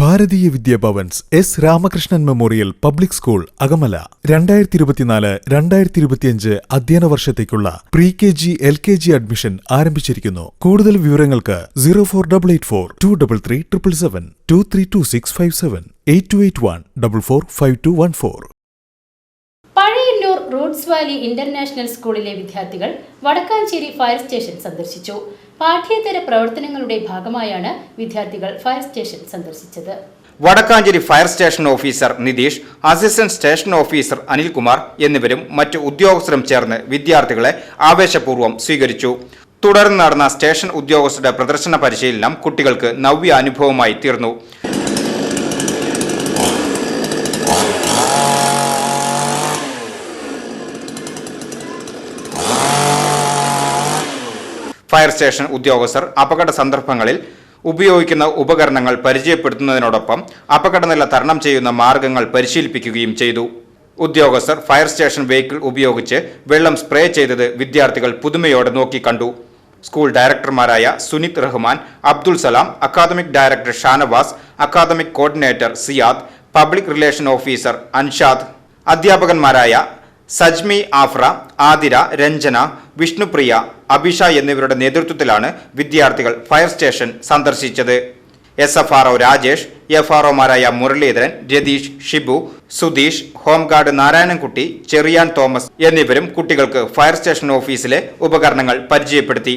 Bharatiya Vidya Bhavan's S Ramakrishnan memorial public school Akamala. രണ്ടായിരത്തി ഇരുപത്തിനാല് രണ്ടായിരത്തി ഇരുപത്തിയഞ്ച് അധ്യയന വർഷത്തേക്കുള്ള pre K G L K G admission ആരംഭിച്ചിരിക്കുന്നു. കൂടുതൽ വിവരങ്ങൾക്ക് zero four double eight four two double three triple seven two three two six five seven eight two eight one double four five two one four Pazhayannur roots valley international സ്കൂളിലെ വിദ്യാർത്ഥികൾ Vadakkanchery fire station സന്ദർശിച്ചു. പാഠ്യേതര പ്രവർത്തനങ്ങളുടെ ഭാഗമായാണ് വിദ്യാർത്ഥികൾ fire station സന്ദർശിച്ചത്. Vadakkanchery fire station officer Nitheesh assistant station officer Anilkumar എന്നിവരും മറ്റ് ഉദ്യോഗസ്ഥരും ചേർന്ന് വിദ്യാർത്ഥികളെ ആവേശപൂർവം സ്വീകരിച്ചു. തുടർന്ന് നടന്ന സ്റ്റേഷൻ ഉദ്യോഗസ്ഥരുടെ പ്രദർശന പരിശീലനം കുട്ടികൾക്ക് നവ്യ അനുഭവമായി തീർന്നു. ഫയർ സ്റ്റേഷൻ ഉദ്യോഗസ്ഥർ അപകട സന്ദർഭങ്ങളിൽ ഉപയോഗിക്കുന്ന ഉപകരണങ്ങൾ പരിചയപ്പെടുത്തുന്നതിനോടൊപ്പം അപകടനില തരണം ചെയ്യുന്ന മാർഗങ്ങൾ പരിശീലിപ്പിക്കുകയും ചെയ്തു. ഉദ്യോഗസ്ഥർ ഫയർ സ്റ്റേഷൻ വെഹിക്കിൾ ഉപയോഗിച്ച് വെള്ളം സ്പ്രേ ചെയ്തത് വിദ്യാർത്ഥികൾ പുതുമയോടെ നോക്കിക്കണ്ടു school ഡയറക്ടർമാരായ Sunith Rahman Abdul Salam academic director Shanavas academic coordinator Siyad public relation officer Anshad അധ്യാപകന്മാരായ Sajmi Afra Athira Ranjana Vishnupriya Abhisha എന്നിവരുടെ നേതൃത്വത്തിലാണ് വിദ്യാർത്ഥികൾ ഫയർ സ്റ്റേഷൻ സന്ദർശിച്ചത്. S F R O Rajesh F R ഒമാരായ Muraleedharan Ratheesh Shibu Sudheesh home guard Narayanankutty Cherian Thomas എന്നിവരും കുട്ടികൾക്ക് ഫയർ സ്റ്റേഷൻ ഓഫീസിലെ ഉപകരണങ്ങൾ പരിചയപ്പെടുത്തി.